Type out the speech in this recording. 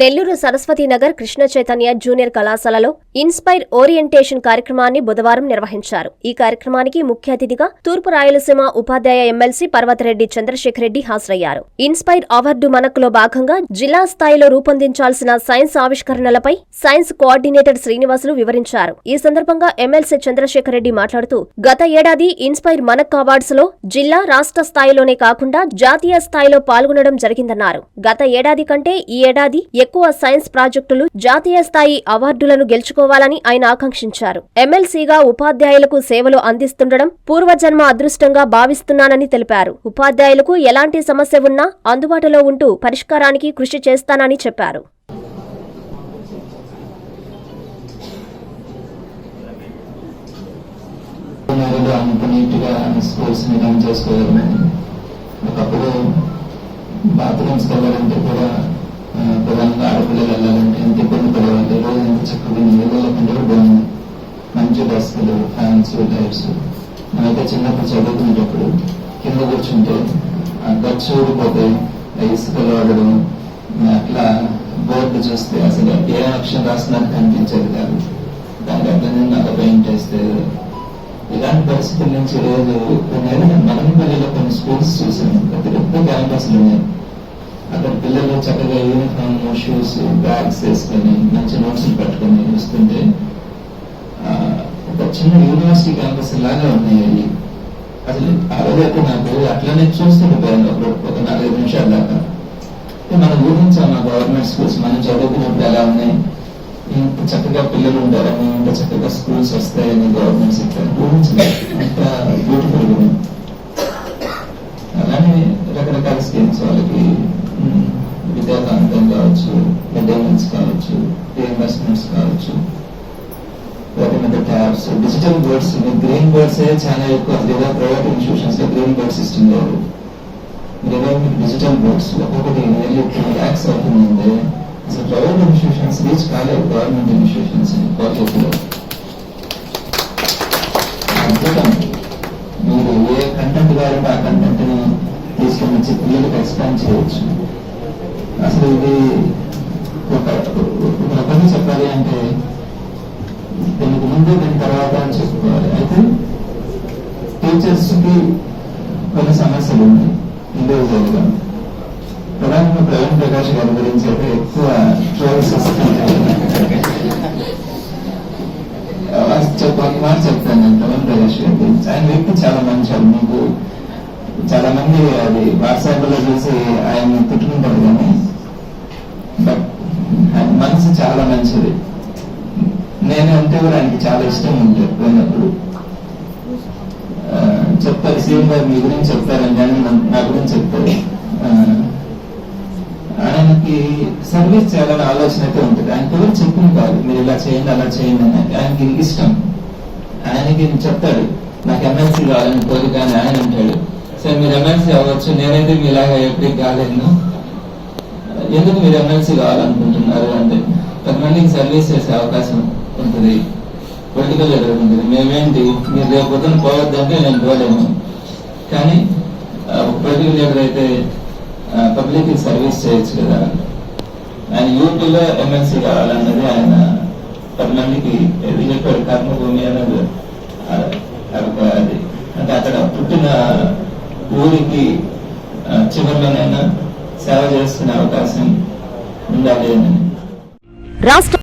Nellore Saraswati Nagar Krishna Chaitanya junior కళాశాలలో inspire orientation కార్యక్రమాన్ని బుధవారం నిర్వహించారు. ఈ కార్యక్రమానికి ముఖ్య అతిథిగా తూర్పు రాయలసీమ ఉపాధ్యాయ ఎమ్మెల్సీ పర్వతరెడ్డి చంద్రశేఖర్ రెడ్డి హాజరయ్యారు. ఇన్స్పైర్ అవార్డు మనకులో భాగంగా జిల్లా స్థాయిలో రూపొందించాల్సిన సైన్స్ ఆవిష్కరణలపై సైన్స్ కోఆర్డినేటర్ శ్రీనివాసులు వివరించారు. ఈ సందర్భంగా ఎమ్మెల్సీ చంద్రశేఖర్ రెడ్డి మాట్లాడుతూ గత ఏడాది ఇన్స్పైర్ మనక్ అవార్డ్స్లో జిల్లా రాష్ట్ర స్థాయిలోనే కాకుండా జాతీయ స్థాయిలో పాల్గొనడం జరిగిందన్నారు. గత ఏడాది కంటే ఈ ఏడాది ఎక్కువ సైన్స్ ప్రాజెక్టులు జాతీయ స్థాయి అవార్డులను గెలుచుకోవాలని ఆయన ఆకాంక్షించారు. ఎమ్మెల్సీగా ఉపాధ్యాయులకు సేవలు అందిస్తుండడం పూర్వజన్మ అదృష్టంగా భావిస్తున్నానని తెలిపారు. ఉపాధ్యాయులకు ఎలాంటి సమస్య ఉన్నా అందుబాటులో ఉంటూ పరిష్కారానికి కృషి చేస్తానని చెప్పారు. ఒకప్పుడు బాత్రూమ్స్కి వెళ్ళాలంటే కూడా ప్రధానంగా ఆడపిల్లలు వెళ్ళాలంటే ఎంత ఇబ్బంది పడేవాళ్ళు రోజు ఎంత చక్కగా నీళ్ళలో బాగుంది మంచి బస్సులు ఫ్యాన్స్ టైర్స్ మనమైతే చిన్నప్పుడు చదువుకునేటప్పుడు కింద కూర్చుంటే ఆ గచ్చు ఊడిపోతే ఇసుకలు ఆడడం అట్లా బోర్డు చూస్తే అసలు ఏ అక్షరం రాస్తున్నారు కనిపించేది కాదు దానికి అట్లనే నాకు పెయింట్ వేస్తే ఇలాంటి పరిస్థితుల నుంచి ఈరోజు కొన్ని మనం పల్లెలో కొన్ని స్కూల్స్ చూసాను ప్రతి పెద్ద క్యాంపస్లు ఉన్నాయి అక్కడ పిల్లలు చక్కగా యూనిఫామ్ షూస్ బ్యాగ్స్ వేసుకొని మంచి నోట్స్లు పెట్టుకొని వస్తుంటే ఆ, ఒక చిన్న యూనివర్సిటీ క్యాంపస్ లాగా ఉన్నాయి అవి. అసలు ఆ రోజైతే నాకు అట్లనే చూస్తుండిపోయాను ఒక ఒక నాలుగైదు నిమిషాల దాకా. మనం ఊహించాం మా గవర్నమెంట్ స్కూల్స్ మనం చదువుకున్నప్పుడు ఎలా ఉన్నాయి? ఇంత చక్కగా పిల్లలు ఉంటారని ఇంత చక్కగా స్కూల్స్ వస్తాయని గవర్నమెంట్ సెక్టర్ ఊహించలేదు అంత బ్యూటిఫుల్ ఉంది. కావచ్చు మిడ్ కావచ్చు రీఇన్వెస్ట్మెంట్స్ కావచ్చు వాటి మీద tabs digital boards green boards చాలా ఎక్కువ లేదా ప్రైవేట్ ఇన్స్టిట్యూషన్స్లో గ్రీన్ బోర్డ్ సిస్టమ్ లేదు లేదా డిజిటల్ బోర్డ్స్ ఒక్కొక్కటి నియర్లీ టూ ల్యాక్స్ అవుతుంది అసలు ప్రైవేట్ ఇన్స్టిట్యూషన్స్ రీచ్ కాలేదు గవర్నమెంట్ ఇన్స్టిట్యూషన్స్ క్వాలిటీలో అద్భుతం టీచర్స్ కొన్ని సమస్యలు ఉన్నాయి. ఇండివిజువల్గా ప్రధానంగా ప్రవీణ్ ప్రకాష్ గారి గురించి అయితే ఎక్కువ ట్రోల్స్ ఒక మాట చెప్తాను నేను ప్రవీణ్ ప్రకాష్ గారి గురించి. ఆయన వ్యక్తి చాలా మంచి మీకు చాలా మంది అది వాట్సాప్లో చూసి ఆయన తిట్టుకుంటారు కానీ బట్ ఆయన మనసు చాలా మంచిది. నేను అంటే కూడా ఆయనకి చాలా ఇష్టం ఉంటుంది పోయినప్పుడు. చెప్తారు. సీఎం గారు మీ గురించి చెప్తారని కానీ నా- గురించి చెప్తారు. ఆయనకి సర్వీస్ చేయాలని ఆలోచన అయితే ఉంటుంది. ఆయనకి ఎవరు చెప్పింది కాదు మీరు ఇలా చేయండి అలా చేయండి అని. ఆయనకి ఇష్టం. ఆయనకి చెప్తాడు నాకు ఎమ్మెల్సీ కావాలని కోరిక అని ఆయన అంటాడు. సరే మీరు ఎమ్మెల్సీ అవ్వచ్చు. నేనైతే మీలాగా ఎప్పటికి కాలేను. ఎందుకు మీరు ఎమ్మెల్సీ కావాలనుకుంటున్నారు? అంటే కొంతమందికి సర్వీస్ చేసే అవకాశం ఉంటుంది. పొలిటికల్ లీడర్ మేమేంటి? మీరు లేకపోతే పోవద్దంటే నేను పోలేము కానీ పొలిటికల్ లీడర్ అయితే పబ్లిక్ సర్వీస్ చేయొచ్చు కదా ఆయన యూపీలో ఎమ్మెల్సీ కావాలన్నది ఆయన పది మందికి ఏది చెప్పాడు? కర్మభూమి అన్నది. అది. అంటే అక్కడ పుట్టిన ఊరికి చివరిలోనైనా సేవ చేసుకునే అవకాశం ఉండాలి అని. రాష్ట్ర